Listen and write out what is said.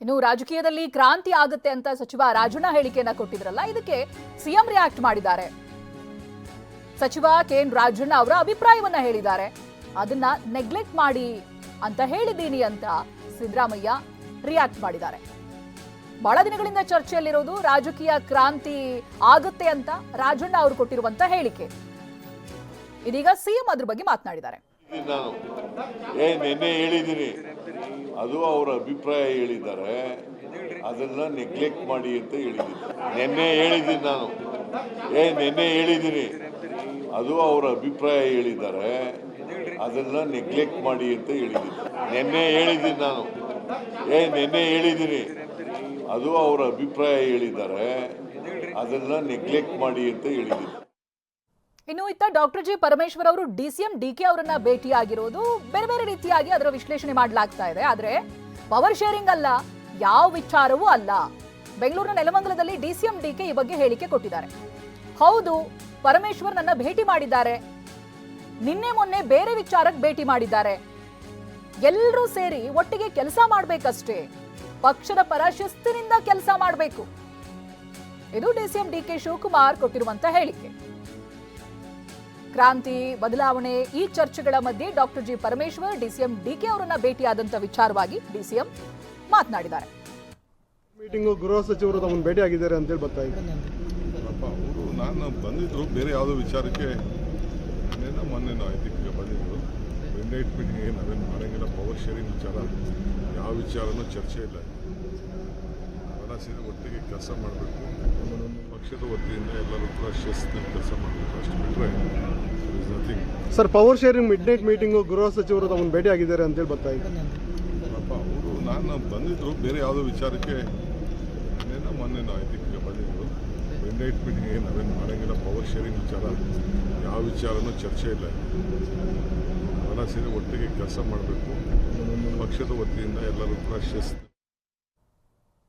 ಇನ್ನು ರಾಜಕೀಯದಲ್ಲಿ ಕ್ರಾಂತಿ ಆಗುತ್ತೆ ಅಂತ ಸಚಿವ ರಾಜಣ್ಣ ಹೇಳಿಕೆಯನ್ನ ಕೊಟ್ಟಿದ್ರಲ್ಲ, ಇದಕ್ಕೆ ಸಿಎಂ ರಿಯಾಕ್ಟ್ ಮಾಡಿದ್ದಾರೆ. ಸಚಿವ ಕೆ ಎನ್ ರಾಜಣ್ಣ ಅವರ ಅಭಿಪ್ರಾಯವನ್ನ ಹೇಳಿದ್ದಾರೆ. ಅದನ್ನ ನೆಗ್ಲೆಕ್ಟ್ ಮಾಡಿ ಅಂತ ಹೇಳಿದ್ದೀನಿ ಅಂತ ಸಿದ್ದರಾಮಯ್ಯ ರಿಯಾಕ್ಟ್ ಮಾಡಿದ್ದಾರೆ. ಬಹಳ ದಿನಗಳಿಂದ ಚರ್ಚೆಯಲ್ಲಿರೋದು ರಾಜಕೀಯ ಕ್ರಾಂತಿ ಆಗುತ್ತೆ ಅಂತ ರಾಜಣ್ಣ ಅವರು ಕೊಟ್ಟಿರುವಂತ ಹೇಳಿಕೆ. ಇದೀಗ ಸಿಎಂ ಅದ್ರ ಬಗ್ಗೆ ಮಾತನಾಡಿದ್ದಾರೆ. ನಾನು ಏ ನಿನ್ನೆ ಹೇಳಿದ್ದೀನಿ. ಅದು ಅವರ ಅಭಿಪ್ರಾಯ ಹೇಳಿದ್ದಾರೆ. ಅದನ್ನ ನೆಗ್ಲೆಕ್ಟ್ ಮಾಡಿ ಅಂತ ಹೇಳಿದ್ದೀನಿ. ನಿನ್ನೆ ಹೇಳಿದ್ದೀನಿ ನಾನು. ಏ ನಿನ್ನೆ ಹೇಳಿದ್ದೀನಿ. ಅದು ಅವರ ಅಭಿಪ್ರಾಯ ಹೇಳಿದ್ದಾರೆ. ಅದನ್ನ ನೆಗ್ಲೆಕ್ಟ್ ಮಾಡಿ ಅಂತ ಹೇಳಿದ್ದೀನಿ. ನಿನ್ನೆ ಹೇಳಿದ್ದೀನಿ ನಾನು. ಏ ನಿನ್ನೆ ಹೇಳಿದ್ದೀನಿ. ಅದು ಅವರ ಅಭಿಪ್ರಾಯ ಹೇಳಿದ್ದಾರೆ. ಅದನ್ನ ನೆಗ್ಲೆಕ್ಟ್ ಮಾಡಿ ಅಂತ ಹೇಳಿದ್ದೀನಿ. ಇನ್ನು ಇತ್ತ ಡಾಕ್ಟರ್ ಜಿ ಪರಮೇಶ್ವರ್ ಅವರು ಡಿಸಿಎಂ ಡಿಕೆ ಅವರನ್ನ ಭೇಟಿಯಾಗಿರೋದು ಬೇರೆ ಬೇರೆ ರೀತಿಯಾಗಿ ಅದರ ವಿಶ್ಲೇಷಣೆ ಮಾಡಲಾಗ್ತಾ ಇದೆ. ಆದ್ರೆ ಪವರ್ ಶೇರಿಂಗ್ ಅಲ್ಲ, ಯಾವ ವಿಚಾರವೂ ಅಲ್ಲ. ಬೆಂಗಳೂರಿನ ನೆಲಮಂಗಲದಲ್ಲಿ ಡಿಸಿಎಂ ಡಿಕೆ ಈ ಬಗ್ಗೆ ಹೇಳಿಕೆ ಕೊಟ್ಟಿದ್ದಾರೆ. ಹೌದು, ಪರಮೇಶ್ವರ್ ನನ್ನ ಭೇಟಿ ಮಾಡಿದ್ದಾರೆ. ನಿನ್ನೆ ಮೊನ್ನೆ ಬೇರೆ ವಿಚಾರಕ್ಕೆ ಭೇಟಿ ಮಾಡಿದ್ದಾರೆ. ಎಲ್ಲರೂ ಸೇರಿ ಒಟ್ಟಿಗೆ ಕೆಲಸ ಮಾಡಬೇಕಷ್ಟೇ. ಪಕ್ಷದ ಪರ ಶಿಸ್ತಿನಿಂದ ಕೆಲಸ ಮಾಡಬೇಕು. ಇದು ಡಿಸಿಎಂ ಡಿಕೆ ಶಿವಕುಮಾರ್ ಕೊಟ್ಟಿರುವಂತ ಹೇಳಿಕೆ. ಕ್ರಾಂತಿ ಬದಲಾವಣೆ ಈ ಚರ್ಚೆಗಳ ಮಧ್ಯೆ doctor G Parameshwar DCM DK ಅವರನ್ನ ಭೇಟಿಯಾದಂತ ವಿಚಾರವಾಗಿ ಡಿಸಿಎಂ ಮಾತನಾಡಿದ್ದಾರೆ. ಮೀಟಿಂಗು ಗೃಹ ಸಚಿವರು ತಮ್ಮನ್ನು ಭೇಟಿ ಆಗಿದ್ದಾರೆ ಅಂತೇಳಿ ಬರ್ತಾ ಇದೆ. ಅಪ್ಪ ಅವರು ನಾನು ಬಂದಿದ್ರು ಬೇರೆ ಯಾವುದೋ ವಿಚಾರಕ್ಕೆ ಮೊನ್ನೆ ಮೊನ್ನೆನೋ ಐತಿಕ್ಕೆ ಬಂದಿದ್ದರು ಮಿಡ್ನೈಟ್ ಮೀಟಿಂಗ್ ನಾವೇನು ಮಾಡೋಂಗಿಲ್ಲ ಪವರ್ ಶೇರಿಂಗ್ ವಿಚಾರ. ಯಾವ ವಿಚಾರನೂ ಚರ್ಚೆ ಇಲ್ಲ. ಸೇರಿ ಒಟ್ಟಿಗೆ ಕೆಲಸ ಮಾಡಬೇಕು. ಪಕ್ಷದ ವತಿಯಿಂದ ಎಲ್ಲರೂ ಕೂಡ ಶಿಸ್ತಿನ ಕೆಲಸ ಮಾಡಬೇಕು. ಅಷ್ಟು ಬಿಟ್ಟರೆ nothing sir power sharing midnight meeting ಗೃಹ ಸಚಿವರು ತಮ್ಮನ್ನು ಭೇಟಿ ಆಗಿದ್ದಾರೆ ಅಂತೇಳಿ ಬರ್ತಾ ಇದ್ದಾರೆ ಅಪ್ಪ ಅವರು ನಾನು ಬಂದಿದ್ದರು ಬೇರೆ ಯಾವುದೋ ವಿಚಾರಕ್ಕೆ ಮೊನ್ನೆ ಮೊನ್ನೆನೋ ಇದಕ್ಕೆ ಬಂದಿದ್ದರು ಮಿಡ್ನೈಟ್ ಮೀಟಿಂಗ್ ಏನು ನಾವೇನು ಮಾಡೋಂಗಿಲ್ಲ ಪವರ್ ಶೇರಿಂಗ್ ವಿಚಾರ ಯಾವ ವಿಚಾರನೂ ಚರ್ಚೆ ಇಲ್ಲ. ಎಲ್ಲ ಸೇರಿ ಒಟ್ಟಿಗೆ ಕೆಲಸ ಮಾಡಬೇಕು. ಪಕ್ಷದ ವತಿಯಿಂದ ಎಲ್ಲರೂ ಕೂಡ ಶಿಸ್ತು